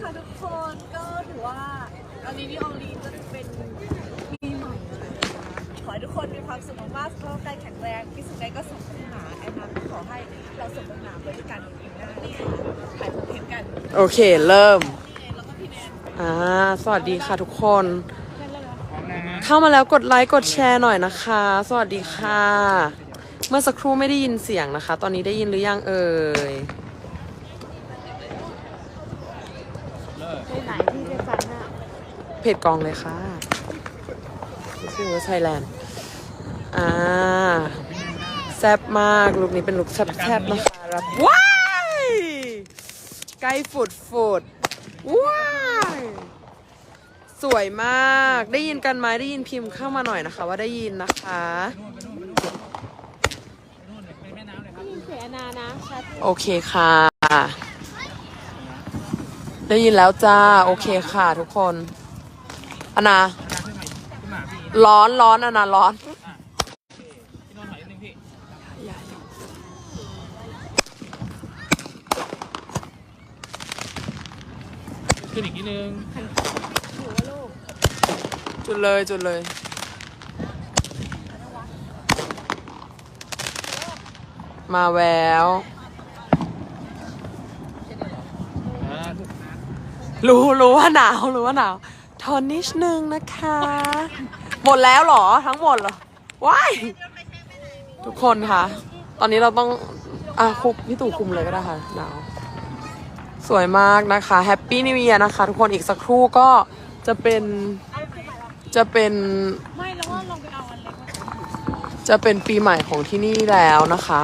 นะคะทุกคนก็ถือว่าอันนี้นี่ออลีก็เป็นปีใหม่เลยนะคะขอให้ทุกคนมีความสุขมากๆสุขภาพกายแข็งแรงที่สุดใดก็สมปรารถนาแอนนาก็ขอให้เราสมปรารถนาไปด้วยกันอีกหน้านี่ค่ะถ่ายคอนเทนต์กันโอเค เริ่มนี่ไงแล้วก็พี่แนนอ่า สวัสดีค่ะทุกคน เข้ามาแล้วกดไลค์กดแชร์หน่อยนะคะ สวัสดีค่ะ เมื่อสักครู่ไม่ได้ยินเสียงนะคะ ตอนนี้ได้ยินหรือยังเอ่ย เพจกองเลยค่ะชื่อว่าไทยแลนด์อ่าแซ่บมากลุคนี้เป็นลุคแซ่บๆนะคะรับว้ายใกล้ฝุดฝุดว้ายสวยมาก ได้ยินกันไหมได้ยินพิมพ์เข้ามาหน่อยนะคะ ว่าได้ยินนะคะเสียนานะชัดโอเคค่ะ ได้ยินแล้วจ้า โอเคค่ะทุกคน อนนาร้อนร้อนอนนาร้อนขึ้นอีกนิดนึงจุดเลยจุดเลยมาแววรู้รู้ว่าหนาว รู้ว่าหนาว ทอนนิดนึงนะคะ หมดแล้วเหรอทั้งหมดเหรอว้ายทุกคนค่ะ ตอนนี้เราต้องอะคุกพี่ตู่คุมเลยก็ได้ค่ะหนาวสวยมากนะคะแฮปปี้นิว e ย r นะคะ ทุกคนอีกสักครู่ก็จะเป็นจะเป็นไม่แล้วว่าลงไปเอาอันเล็กมาจะเป็นปีใหม่ของที่นี่แล้วนะคะ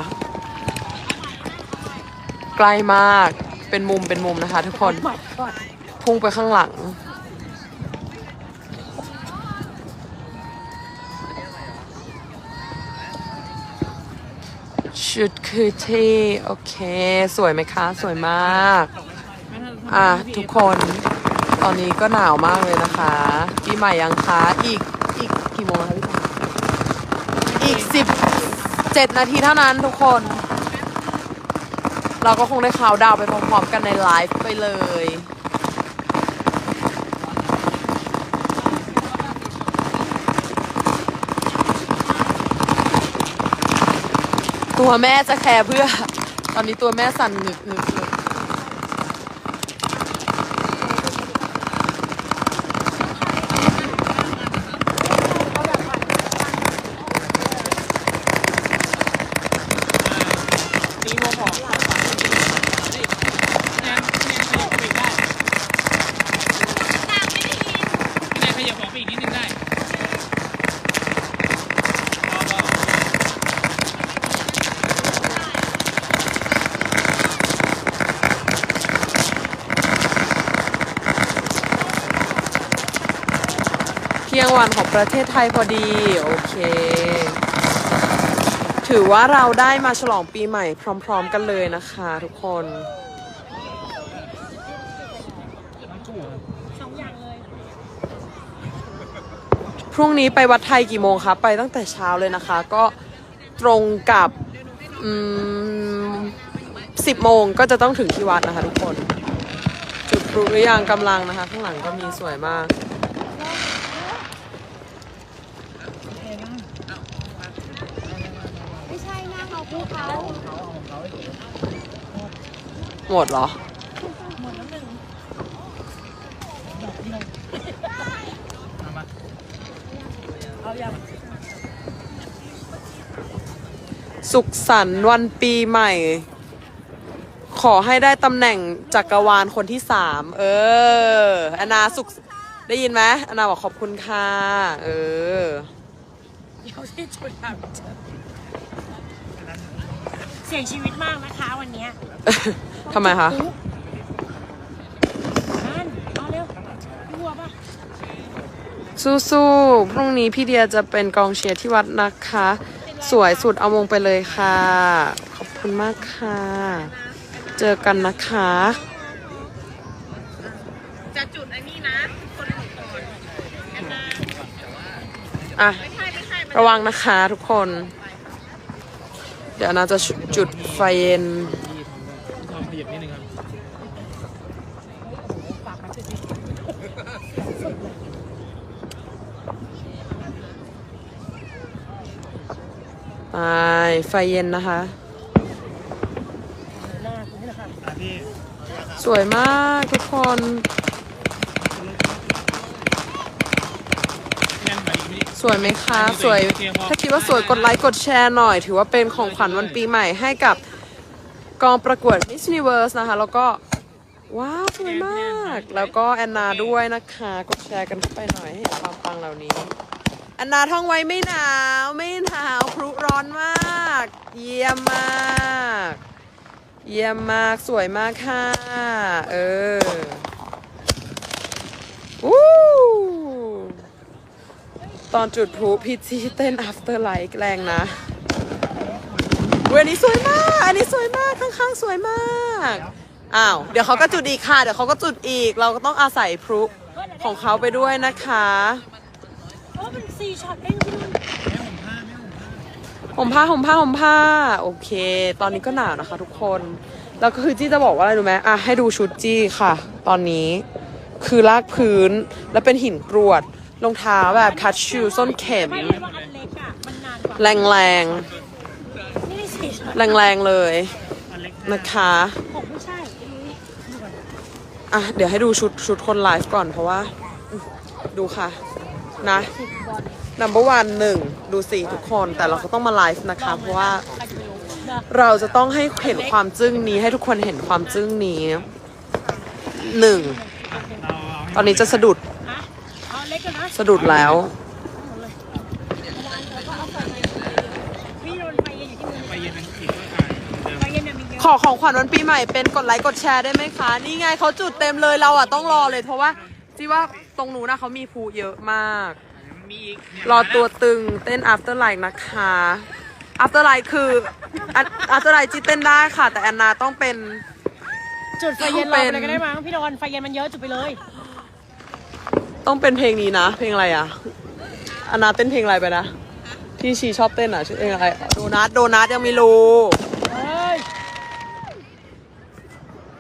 ใกล้มากเป็นมุมเป็นมุมนะคะ ทุกคนใหม่ก่อนพุ่งไปข้างหลัง ชุดคือที่โอเค สวยไหมคะ สวยมาก อะ ทุกคนตอนนี้ก็หนาวมากเลยนะคะปีใหม่ยังคะอีกอีกกี่โมงคะพี่อีกสิบเจ็ดนาทีเท่านั้นทุกคน เราก็คงได้ข่าวดาวไปพร้อมๆกันในไลฟ์ไปเลย ตัวแม่จะแคร์เพื่อ ตอนนี้ตัวแม่สั่นหนึบหนึบเลย ตีหัวหอมนี่แนนแนนขยับออกไปอีกได้แนนขยับออกไปอีกนิดนึงได้พอพอ เที่ยง วันของประเทศไทยพอดี โอเค ถือว่าเราได้มาฉลองปีใหม่พร้อม ๆ กันเลยนะคะทุกคนสองอย่างเลยพรุ่งนี้ไปวัดไทยกี่โมงคะ ไปตั้งแต่เช้าเลยนะคะ ก็ตรงกับสิบโมงก็จะต้องถึงที่วัดนะคะทุกคน จุดพลุหรือยังกำลังนะคะ ข้างหลังก็มีสวยมาก ไม่ใช่นั่งเอาคู่เขา หมดเหรอเอามาเอาอย่งสุขสันต์วันปีใหม่ ขอให้ได้ตำแหน่งจักรวาลคนที่สาม เออแอนนาสุข ได้ยินไหมแอนนาบอกขอบคุณค่ะ เออเสี่ยงชีวิตมากนะคะวันนี้ ทำไมคะนั่นเอาเร็วรัวป่ะสู้ๆ พรุ่งนี้พี่เดียจะเป็นกองเชียร์ที่วัดนะคะ สวยสุดเอามงไปเลยค่ะ ขอบคุณมากค่ะ เจอกันนะคะ จะจุดอันนี้นะ คนหนึ่งก่อนแอนนาอะไม่ใช่ไม่ใช่มันระวังนะคะทุกคน เดี๋ยวนาจะจุดไฟเย็น ไปไฟเย็นนะคะ สวยมากทุกคนสวยไหมคะ สวย ถ้าคิดว่าสวยกดไลค์กดแชร์หน่อย ถือว่าเป็นของขวัญวันปีใหม่ให้กับกองประกวด Miss Universe นะคะ แล้วก็ ว้าว สวยมาก แล้วก็แอนนาด้วยนะคะ กดแชร์กันเข้าไปหน่อยให้ความปังเหล่านี้ อนนาท่องไว้ไม่หนาวไม่หนาวพรุร้อนมาก เยี่ยมมาก เยี่ยมมากสวยมากค่ะ เออวู้ตอนจุดพลุพีจีเต้น after light แรงนะเวยอันนี้สวยมาก อันนี้สวยมากข้างๆสวยมากอ้าวเดี๋ยวเขาก็จุดอีกค่ะ เดี๋ยวเขาก็จุดอีกเราก็ต้องอาศัยพลุของเขาไปด้วยนะคะ สี่ช็อตเองพี่นุ่นห่มผ้าห่มผ้าห่มผ้า โอเค ตอนนี้ก็หนาวนะคะ ทุกคน แล้วก็คือจี้จะบอกว่าอะไรรู้ไหมอะให้ดูชุดจี้ค่ะ ตอนนี้คือลากพื้นแล้วเป็นหินกรวดรองเท้าแบบคัชชูส้นเข็ม แรงแรงแรงแรงเลยนะคะอะเดี๋ยวให้ดูชุดชุดคนไลฟ์ก่อนเพราะว่า ดูค่ะ นะ สิบบอล number one หนึ่งดูสิทุกคนแต่เราก็ต้องมาไลฟ์นะคะ เพราะว่าเราจะต้องให้เห็นความจึ้งนี้ให้ทุกคนเห็นความจึ้งนี้หนึ่งตอนนี้จะสะดุด สะดุดแล้วขอของขวัญวันปีใหม่เป็นกดไลค์กดแชร์ได้ไหมคะ นี่ไงเขาจุดเต็มเลยเราอะต้องรอเลยเพราะว่าที่ว่าตรงนู้นนะเขามีภูเยอะมาก รอตัวตึงเต้น after light นะคะ after light คือ after light จีเต้นได้ค่ะ แต่แอนนาต้องเป็น จุดไฟเย็นรอไปเลยก็ได้มั้งพี่โดนไฟเย็นมันเยอะจุดไปเลย ต้องเป็นเพลงนี้นะ เพลงอะไรอะอันนาเต้นเพลงอะไรไปนะ ที่ชีชอบเต้นอะชื่อเพลงอะไรโดนัทโดนัทยังไม่รู้เฮ้ย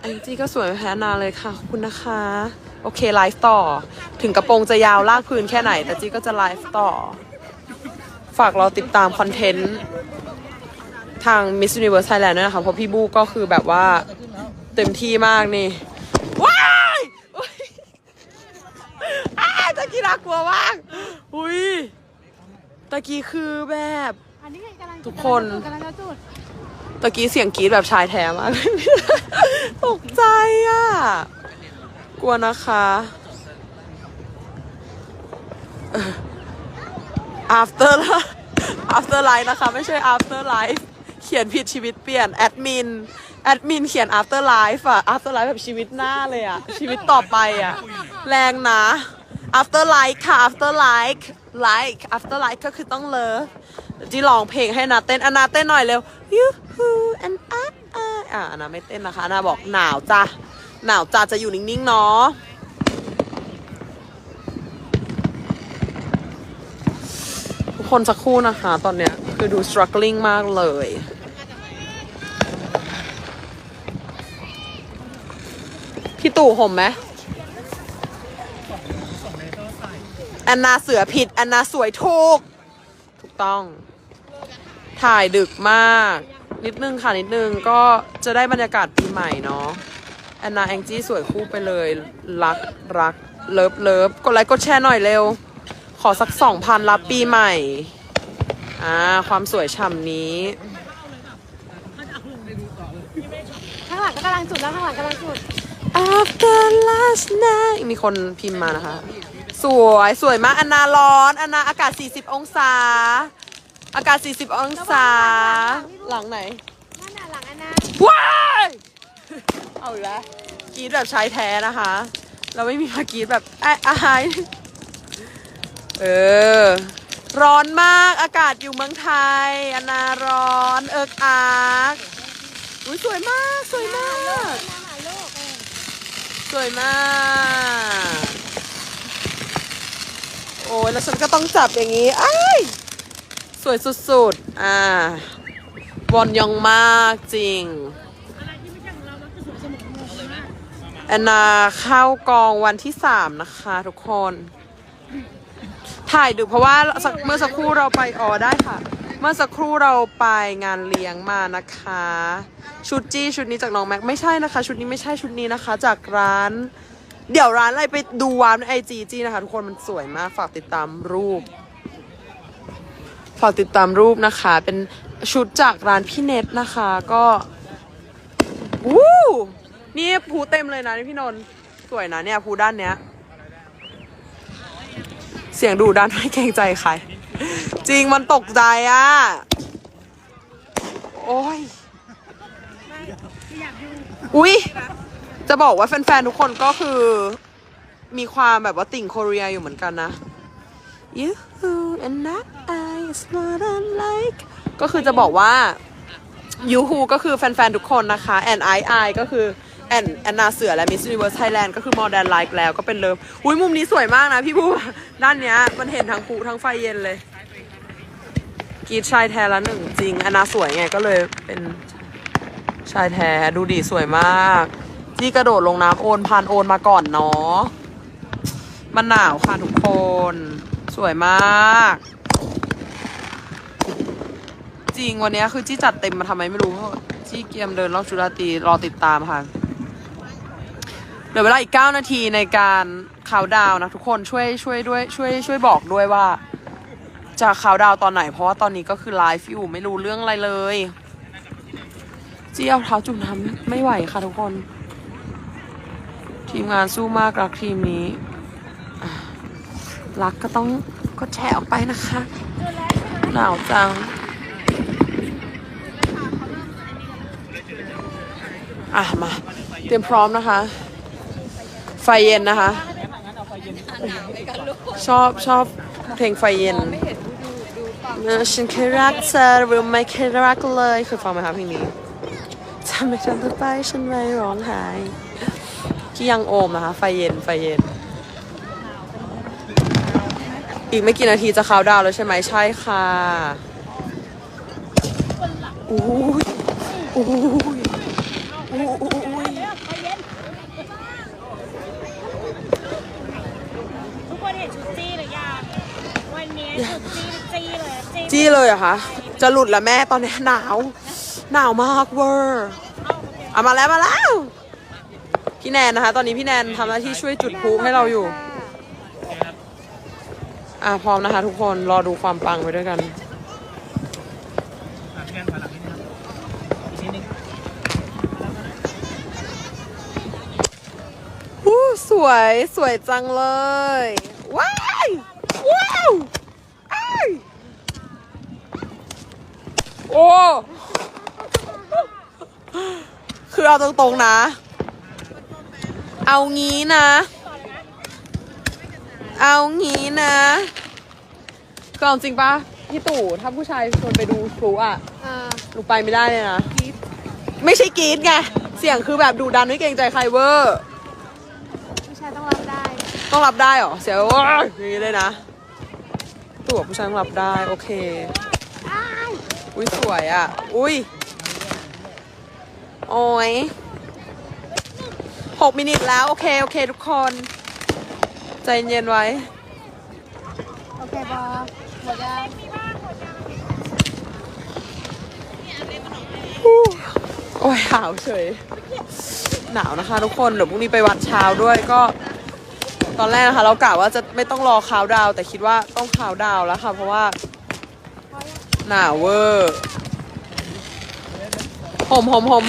แองจี้ก็สวยไม่แพ้นาเลยค่ะขอบคุณนะคะ โอเคไลฟ์ต่อ ถึงกระโปรงจะยาวลากพื้นแค่ไหน แต่จีก็จะไลฟ์ต่อ ฝากเราติดตามคอนเทนต์ทาง Miss Universe Thailand ด้วยนะคะ เพราะพี่บูก็คือแบบว่าเต็มที่มากนี่ว้ายอ้าตะกี้น่ากลัวมากอุ้ยตะกี้คือแบบอันนี้กำลังทุกคนกำลังจะจุดตะกี้เสียงกรี๊ดแบบชายแท้มาก ตกใจอะ ลัวนะคะ after after life นะคะ ไม่ใช่ after life เขียนผิดชีวิตเปลี่ยนแอดมินแอดมินเขียน after life อะ after life แบบชีวิตหน้าเลยอะชีวิตต่อไปอะแรงนะ after life ค่ะ after life like after life ก็คือต้องเลิฟจีร้องเพลงให้นาเต้นอนาเต้นหน่อยเร็ว you who and I อะนาไม่เต้นนะคะนนาบอกหนาวจ้ะ หนาวจ้ะจะอยู่นิ่งๆเนาะทุกคนสักครู่นะคะ ตอนเนี้ยคือดู struggling มากเลย พี่ตู่ห่มไหมแอนนาเสือผิดแอนนาสวยถูก ถูกต้อง ถ่ายดึกมาก นิดนึงค่ะ นิดนึงก็จะได้บรรยากาศปีใหม่เนาะ แอนนาแองจี้สวยคู่ไปเลย รักรักเลิฟเลิฟกดไลค์กดแชร์หน่อยเร็ว ขอสักสองพันรับปีใหม่ อ่า ความสวยฉ่ำนี้ ข้างหลังก็กำลังจุดแล้วข้างหลังกำลังจุด After last night มีคนพิมพ์มานะคะ สวยสวยมากอันนาร้อนอันนาอากาศ 40 องศา อากาศ 40 องศา หลังไหน นั่นน่ะหลังอันนั้น ว้าย เอาอีกแล้วกรีดแบบชายแท้นะคะ เราไม่มีมากรีดแบบไอ้อายเออ ร้อนมากอากาศอยู่เมืองไทยอันนาร้อนเอิกอาร์กอุ้ยสวยมาก สวยมาก สวยมาก โอ้ยแล้วฉันก็ต้องจับอย่างนี้อ้สวยสุดๆ อ่าวอนยองมากจริง แอนนาเข้ากองวันที่สามนะคะทุกคน ถ่ายดึกเพราะว่าสักเมื่อสักครู่เราไปอ๋อได้ค่ะ เมื่อสักครู่เราไปงานเลี้ยงมานะคะ ชุดจี้ชุดนี้จากน้องแม็กไม่ใช่นะคะ ชุดนี้ไม่ใช่ชุดนี้นะคะ จากร้าน เดี๋ยวร้านอะไรไปดูวามในไอจีจี้นะคะ ทุกคนมันสวยมากฝากติดตามรูป ฝากติดตามรูปนะคะ เป็นชุดจากร้านพี่เน็ตนะคะ ก็วู้ นี่ภูเต็มเลยนะนี่พี่นนท์สวยนะเนี่ยภูด้านเนี้ย เสียงดูด้านไม่เกรงใจใคร จริงมันตกใจอะ โอ้ยอุ๊ยจะบอกว่าแฟนๆ ทุกคนก็คือ มีความแบบว่าติ่งโคเรียอยู่เหมือนกันนะ You and I is what I like ก็คือจะบอกว่ายูฮูก็คือแฟนๆ ทุกคนนะคะ and I I ก็คือ แอนแอนนาเสือและ Miss Universe Thailand ก็คือ more than like แล้วก็เป็นเลิฟอุ้ยมุมนี้สวยมากนะพี่ผู้ด้านเนี้ยมันเห็นทั้งคูทั้งไฟเย็นเลยกรีดชายแท้ละหนึ่งจริงแอนนาสวยไงก็เลยเป็นชายแท้ดูดีสวยมาก ที่กระโดดลงน้ำโอนพันโอนมาก่อนเนาะมันหนาวค่ะทุกคน สวยมาก จริงวันนี้คือจี้จัดเต็มมาทำไมไม่รู้เพราะจี้เกียมเดินรอบจุฬาตรีรอติดตามค่ะ ลือเวลาอีก 9 นาทีในการข่าวดาวนะ ทุกคนช่วยช่วยด้วยช่วยช่วยบอกด้วยว่า จะข่าวดาวตอนไหน เพราะว่าตอนนี้ก็คือไลฟ์อยู่ไม่รู้เรื่องอะไรเลยเจี้เอาเท้าจุ่มน้ำไม่ไหวค่ะทุกคน ทีมงานสู้มากรักทีมนี้ รักก็ต้องก็แชร์ออกไปนะคะ หนาวจังอะมา เตรียมพร้อมนะคะ ไฟเย็นนะคะ ชอบชอบเพลงไฟเย็นฉันเคยรักเธอหรือไม่เคยรักเลยเคยฟังไหมคะเพลงนี้ทำไมฉันต้องไปฉันไม่ร้องไห้ที่ยังโอมนะคะ ไฟเย็นไฟเย็น อีกไม่กี่นาทีจะเข้าน์ดาวแล้วใช่ไหมใช่ค่ะอุ้ยอุ้ยอุ้ย ทุกคนเห็นชุดจี้หรือยังวันนี้ชุด จี้เลยอะจี้เลยเหรอะคะจะหลุดล้วแม่ตอนนี้หนาว หนาวมากเวอร์เอามาแล้วมาแล้ว พี่แนนนะคะ ตอนนี้พี่แนนทำหน้าที่ช่วยจุดพลุให้เราอยู่ อะพร้อมนะคะ ทุกคนรอดูความปังไปด้วยกัน อู้สวยสวยจังเลยว้าวอ้าย โอ้ คือเอาตรงๆนะ เอางี้นะ เอางี้นะคือเอาจริงปะพี่ตู่ถ้าผู้ชายชวนไปดูพลุอะหนูไปไม่ได้เลยนะไม่ใช่กรีดไง เสียงคือแบบดูดันไม่เกรงใจใครเวอร์ ผู้ชายต้องรับได้ ต้องรับได้เหรอ เสียงว้ายอย่างนี้เลยนะตัวผู้ชายต้องรับได้ โอเค อุ้ยสวยอะ อุ้ย โอ้ยหกมินิทแล้ว โอเค โอเค ทุกคน ใจเย็นไว้ โอเคบอหมดยังโอ้ยหนาวเฉย หนาวนะคะทุกคน เดี๋ยวพรุ่งนี้ไปวัดเช้าด้วยก็ ตอนแรกนะคะ เรากะว่าจะไม่ต้องรอคาวน์ดาวน์แต่คิดว่าต้องคาวน์ดาวน์แล้วค่ะ เพราะว่า หนาวเวอร์หอมหอมหอม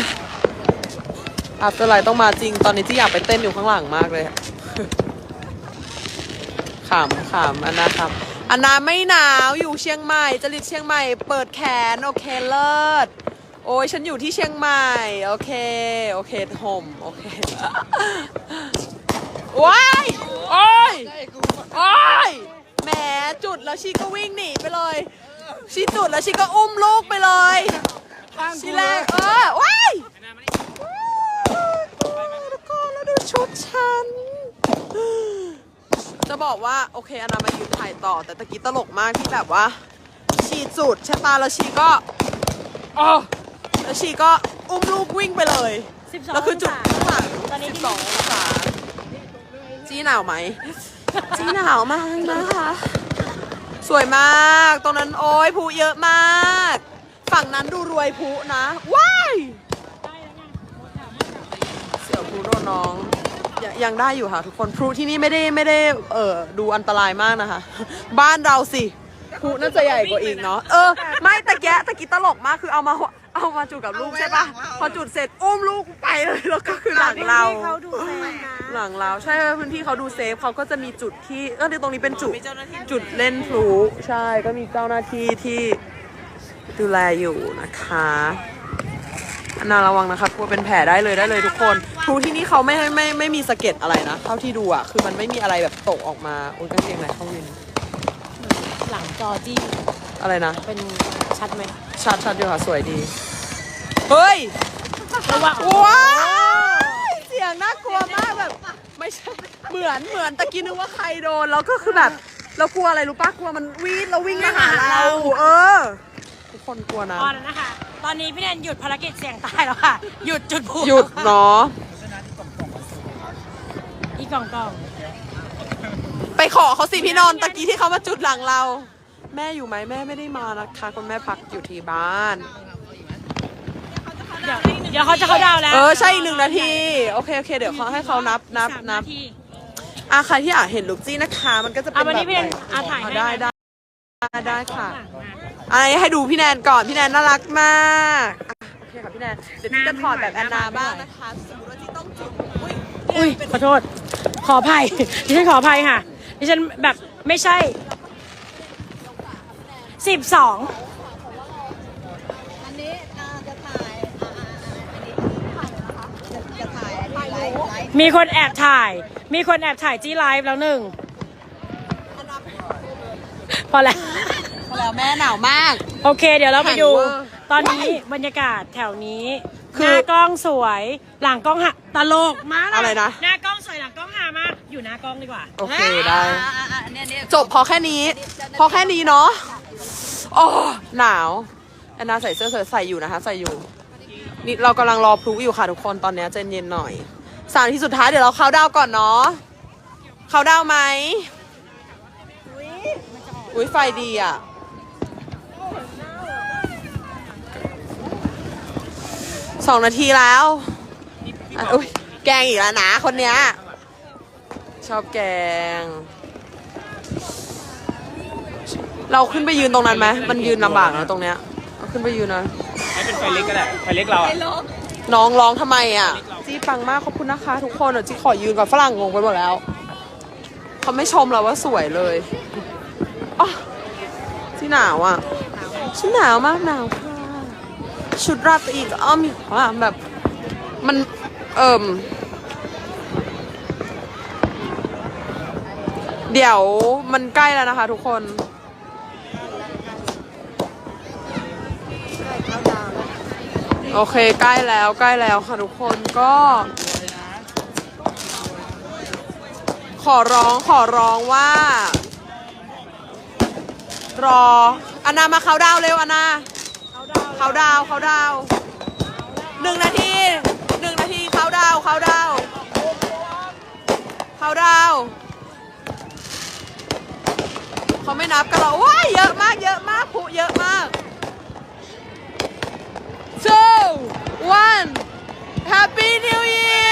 อัพเตอร์ไลท์ต้องมาจริง ตอนนี้ที่อยากไปเต้นอยู่ข้างหลังมากเลยขำขำอันนาครับอันนาไม่หนาวอยู่เชียงใหม่จริตเชียงใหม่ เปิดแขน โอเคเลิศโอ้ยฉันอยู่ที่เชียงใหม่ โอเค โอเคห่มโอเคว้ายโอ้ยโอ้ยแหมจุดแล้วชีก็วิ่งหนีไปเลย ชีจุดแล้วชีก็อุ้มลูกไปเลยชีแรกเออว้ายทุกคนแล้วดูชุดฉัน จะบอกว่าโอเคอันนามายืนถ่ายต่อ แต่ตะกี้ตลกมากที่แบบว่า ชีจุดใช่ปะแล้วชีก็อ๋อแล้วชีก็อุ้มลูกวิ่งไปเลยสิบสองแล้วคือจุดข้างหลังตอนอนนี้12องศาจีหนาวไหม จีหนาวมากนะคะ สวยมาก ตรงนั้นโอ้ยผู้เยอะมาก ฝั่งนั้นดูรวยผู้นะ ว้ายเสี่ยวพลุโดนน้องยังยังได้อยู่ค่ะทุกคนพลุที่นี่ไม่ได้ไม่ได้เออดูอันตรายมากนะคะ บ้านเราสิพลุน่าจะใหญ่กว่าอีกเนาะเออ ไม่ตะแกะตะกี้ตลกมากคือเอามาเอามาจุดกับลูกใช่ปะพอจุดเสร็จอุ้มลูกไป เลยแล้วก็คือหลังเรา เขาดูแฟนนะหลังเราใช่พื้นที่เขาดูเซฟเขาก็จะมีจุดที่เออตรงนี้เป็นจุดจุดเล่นพลุใช่ก็มีเจ้าหน้าที่ที่ดูแลอยู่นะคะอันนาระวังนะคะกลัวเป็นแผลได้เลยได้เลยทุกคนพลุที่นี่เขาไม่ไม่ไม่ไม่มีสะเก็ดอะไรนะเท่าที่ดูอะคือมันไม่มีอะไรแบบตกออกมาโอ้ยกางเกงไหนเข้าวินหลังจอจี้อะไรนะ เป็นชัดไหมชัดชัดอยู่ค่ะสวยดี เฮ้ย ระวังว้ายเสียงน่ากลัวมากแบบ ไม่ใช่เหมือนเหมือนตะกี้นึกว่าใครโดนแล้วก็คือแบบเรากลัวอะไรรู้ปะกลัวมันวิ่งเราวิ่งมาหาเรา เออ ทุกคนกลัวนะ ตอนนั้นนะคะ ตอนนี้พี่แนนหยุดภารกิจเสี่ยงตายแล้วค่ะ หยุดจุดพลุหยุดเนาะอีกกล่องกล่องไปขอเขาสิพี่นนท์ตะกี้ที่เขามาจุดหลังเรา แม่อยู่ไหมแม่ไม่ได้มานะคะคุณแม่พักอยู่ที่บ้านเดี๋ยว เดี๋ยวเขาจะเขาดาวน์แล้วเออใช่อีกหนึ่งนาที โอเคโอเค เดี๋ยวเขาให้เขานับนับสามนับาทีอะใครที่อยากเห็นลูกจี้นะคะ มันก็จะเป็นอะวันแบนี้บพี่แนนไหอะถ่ายให้ได้ได้ได้ได้ค่ะหลังมาไอะให้ดูพี่แนนก่อน พี่แนนน่ารักมากอะโอเคค่ะพี่แนนเดี๋ยวพี่จะถอดแบบแอนนาบ้างนะคะสมมติว่าที่ต้องจุดอุ้ยอุ้ยขอโทษ ขออภัยดิฉันขออภัยค่ะดิฉันแบบไม่ใช่สิบสอง มีคนแอบถ่าย มีคนแอบถ่ายจี้ไลฟ์แล้วหนึ่ง พอแล้วแล้วแม่หนาวมาก โอเค เดี๋ยวเราไปดูแข็งเวอร์ตอนนี้บรรยากาศแถวนี้คืหอน้ากล้องสวย หลังกล้องหะตลกมากอะไรนะ หน้ากล้องสวยหลังกล้องหามาก อยู่หน้ากล้องดีกว่า โอเคได้อ่าอ่าอ่าเนี่ยเนี่ยจบพอแค่นี้ พอแค่นี้เนาะโอ้หนาวแอนนาใส่เสื้อใส่อยู่นะคะ ใส่อยู่นี่เรากำลังรอพลุอยู่ค่ะทุกคนตอนนี้ใจเย็นหน่อย สามที่สุดท้ายเดี๋ยวเราเข้าดาวก่อนเนาะเข้าดาวไหมอุ้ยไฟดีอะสองนาทีแล้วอุ้ยแกงอีกแล้วนะคนเนี้ย ชอบแกง เราขึ้นไปยืนตรงนั้นไหมมันยืนลำบากนะตรงเนี้ยเอาขึ้นไปยืนนะให้เป็นไฟเล็กก็ได้ ไฟเล็กเราอะ น้องร้องทำไมอะ จี้ปังมากขอบคุณนะคะ ทุกคนเดี๋ยวจี้ขอยืนกับฝรั่งงงไปหมดแล้ว เขาไม่ชมเราว่าสวยเลยอ๋อจี้หนาวอะฉันหนาวมากหนาวค่ะชุดราตรีก็อ้อมีความแบบ มัน เอิ่ม เดี๋ยวมันใกล้แล้วนะคะทุกคน โอเค ใกล้แล้วใกล้แล้วค่ะทุกคนก็ ขอร้องขอร้องว่า รออันนามาเขาดาวเร็วอันนาเขาดาวเขาดาวหนึ่งนาทีหนึ่งนาทีเขาดาวเขาดาวเขาดาวเขาไม่นับกันหรอว้าเยอะมากเยอะมากผู้เยอะมาก one. Happy New Year!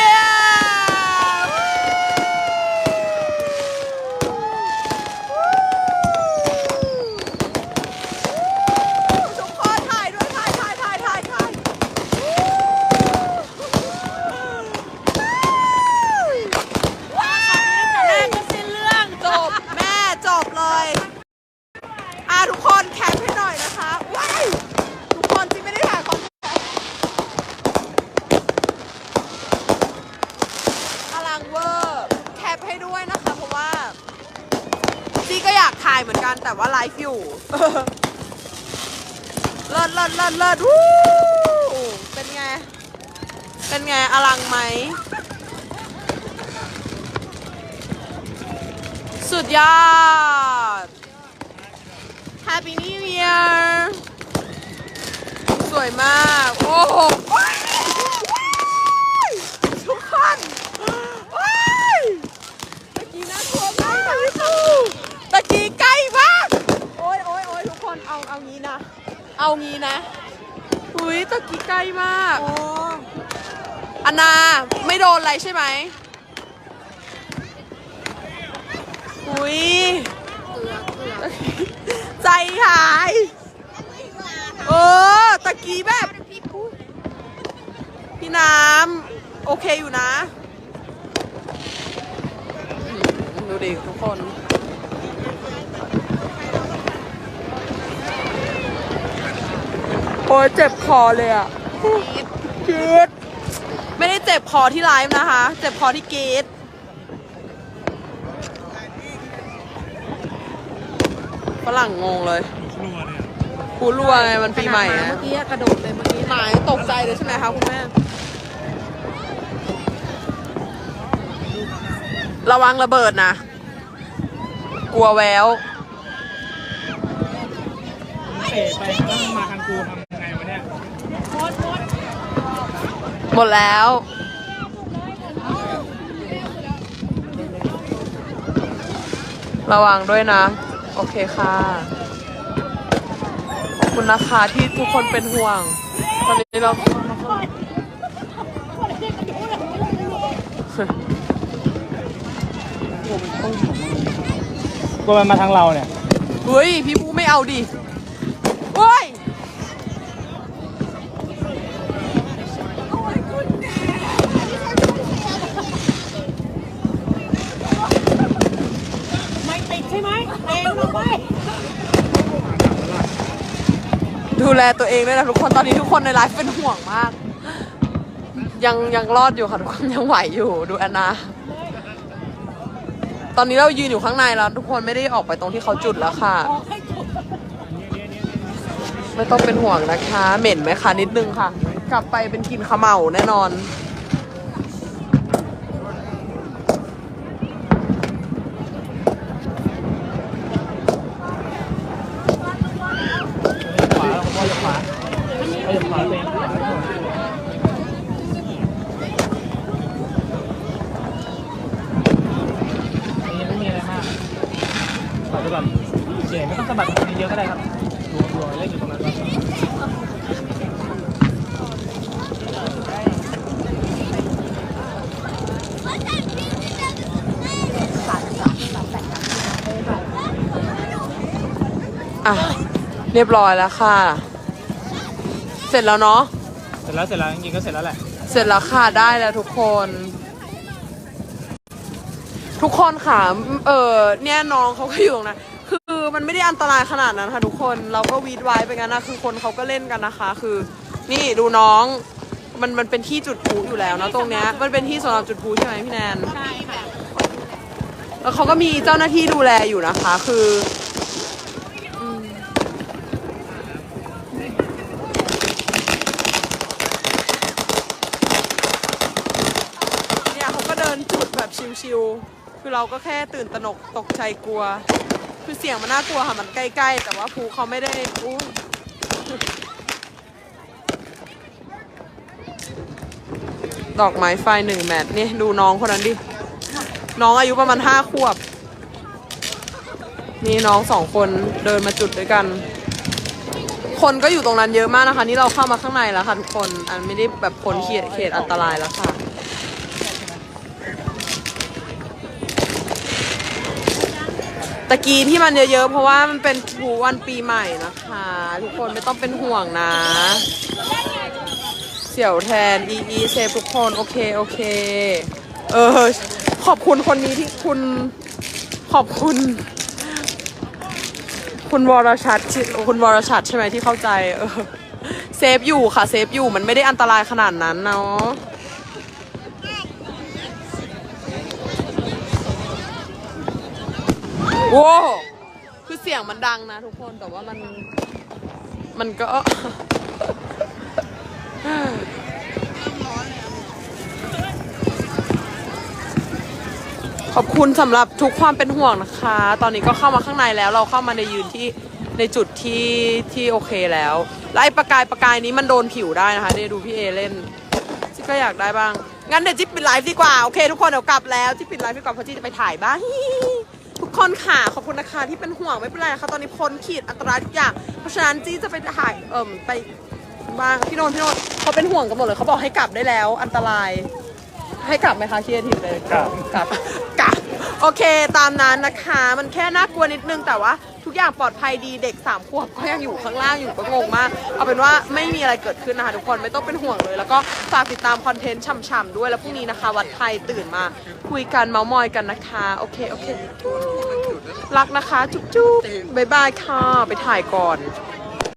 อลังไหม สุดยอด Happy New Year สวยมาก โอ้โหทุกคนว้ยตะกี้น่ากลัวมากตะกี้ใกล้มาก โอ้ยโอ้ยโอ้ยทุกคนเอาเอางี้นะ เอางี้นะ อุ้ยตะกี้ใกล้มาก อันนาไม่โดนอะไรใช่ไหมอุ้ยใจหายเออตะกี้แบบ พี่น้ำโอเคอยู่นะอืมดูดิทุกคนโอ้ยเจ็บคอเลยอะกรีดไม่ได้เจ็บคอที่ไลฟ์นะคะ เจ็บคอที่กรีดฝรั่งงงเลยคูรัวไงมันปีใหม่อะเมื่อกี้กระโดดเลยเมื่อกี้หมายตกใจเลยใช่ไหมคะคุณแม่ ระวังระเบิดนะ กลัวแววเตะไปแล้วมาทางกูทำยังไงวะเนี่ยหมดแล้ว ระวังด้วยนะ โอเคค่ะ ขอบคุณนะคะที่ทุกคนเป็นห่วง ตอนนี้เรากลัวมันมาทางเราเนี่ย เฮ้ย พี่ภูไม่เอาดิ แลตัวเองด้วยนะทุกคนตอนนี้ทุกคนในไลฟ์เป็นห่วงมาก ยังยังรอดอยู่ค่ะทุกคนยังไหวอยู่ดูแอนนาตอนนี้เรายืนอยู่ข้างในแล้ว ทุกคนไม่ได้ออกไปตรงที่เขาจุดแล้วค่ะ ไม่ต้องเป็นห่วงนะคะ เหม็นไหมคะนิดนึงค่ะ กลับไปเป็นกลิ่นขมเหลาแน่นอน ขวาผมว่าจะขวาเอาจะขวาตัวเองอันนี้ไม่มีอะไรมากปล่อยไปก่อนเจ๋ไม่ต้อง สะบัดตรงนี้เยอะก็ได้ครับดูดูเล่นอยู่ตรงนั้นก่อนอะ เรียบร้อยแล้วค่ะ เสร็จแล้วเนาะ เสร็จแล้วเสร็จแล้วจริงๆก็เสร็จแล้วแหละ เสร็จแล้วค่ะได้แล้วทุกคน ทุกคนค่ะ เออเนี่ยน้องเขาก็อยู่ตรงนั้นคือ มันไม่ได้อันตรายขนาดนั้นค่ะทุกคนเราก็วีดไว้ไปงั้นนะคือคนเขาก็เล่นกันนะคะ คือ นี่ดูน้อง มันมันเป็นที่จุดพลุอยู่แล้วนะตรงเนี้ยมันเป็นที่สำหรับจุดพลุใช่ไหมพี่แนน ใช่ค่ะแล้วเขาก็มีเจ้าหน้าที่ดูแลอยู่นะคะ คืออืมเนี่ยเขาก็เดินจุดแบบชิวๆ คือเราก็แค่ตื่นตระหนกตกใจกลัว คือเสียงมันน่ากลัวค่ะ มันใกล้ ๆ แต่ว่าภูเขาไม่ได้อู้ดอกไม้ไฟหนึ่งแมทนี่ดูน้องคนนั้นดิ น้องอายุประมาณห้าขวบ นี่น้องสองคนเดินมาจุดด้วยกัน คนก็อยู่ตรงนั้นเยอะมากนะคะ นี่เราเข้ามาข้างในแล้วค่ะทุกคน อันไม่ได้แบบพ้นเขตเขตอันตรายแล้วค่ะ ตะกี้ที่มันเยอะๆ เพราะว่ามันเป็นผูวันปีใหม่นะคะ ทุกคนไม่ต้องเป็นห่วงนะ เสี่ยวแทนอีอีเซฟทุกคนโอเคโอเค เออ ขอบคุณคนนี้ที่คุณขอบคุณ คุณวรชัดที่คุณวรชัดใช่ไหมที่เข้าใจ เออ เซฟอยู่ค่ะ เซฟอยู่มันไม่ได้อันตรายขนาดนั้นเนาะ โว้วคือเสียงมันดังนะทุกคนแต่ว่ามัน มันก็ ขอบคุณสำหรับทุกความเป็นห่วงนะคะ ตอนนี้ก็เข้ามาข้างในแล้ว เราเข้ามาในยืนที่ในจุดที่ที่โอเคแล้วแล้วไอ้ประกายประกายนี้มันโดนผิวได้นะคะเนี่ยดูพี่เอเล่นจิ๊บก็อยากได้บ้าง งั้นเดี๋ยวจิ๊บปิดไลฟ์ดีกว่า โอเคทุกคนเดี๋ยวกลับแล้วจิ๊บปิดไลฟ์ดีกว่าเพราะจิ๊บจะไปถ่ายบ้าง คนค่ะขอบคุณนะคะที่เป็นห่วงไม่เป็นไรนะคะตอนนี้พ้นขีดอันตรายทุกอย่าง เพราะฉะนั้นจี้จะไปถ่ายเอิ่มไปบ้างพี่โนนท์พี่โนนท์เขาเป็นห่วงกันหมดเลยเขาบอกให้กลับได้แล้ว อันตราย ให้กลับไหมคะคีเอทีฟเลยกลับกลับกลับโอเค ตามนั้นนะคะ มันแค่น่ากลัวนิดนึงแต่ว่า ทุกอย่างปลอดภัยดีเด็กสามขวบก็ยังอยู่ข้างล่างอยู่ก็งงมาก เอาเป็นว่าไม่มีอะไรเกิดขึ้นนะคะทุกคนไม่ต้องเป็นห่วงเลย แล้วก็ฝากติดตามคอนเทนต์ฉ่ำๆด้วยแล้วพรุ่งนี้นะคะ วัดไทยตื่นมา คุยกันเมาส์มอยกันนะคะโอเคโอเครักนะคะ จุ๊บๆบ๊ายบายค่ะไปถ่ายก่อน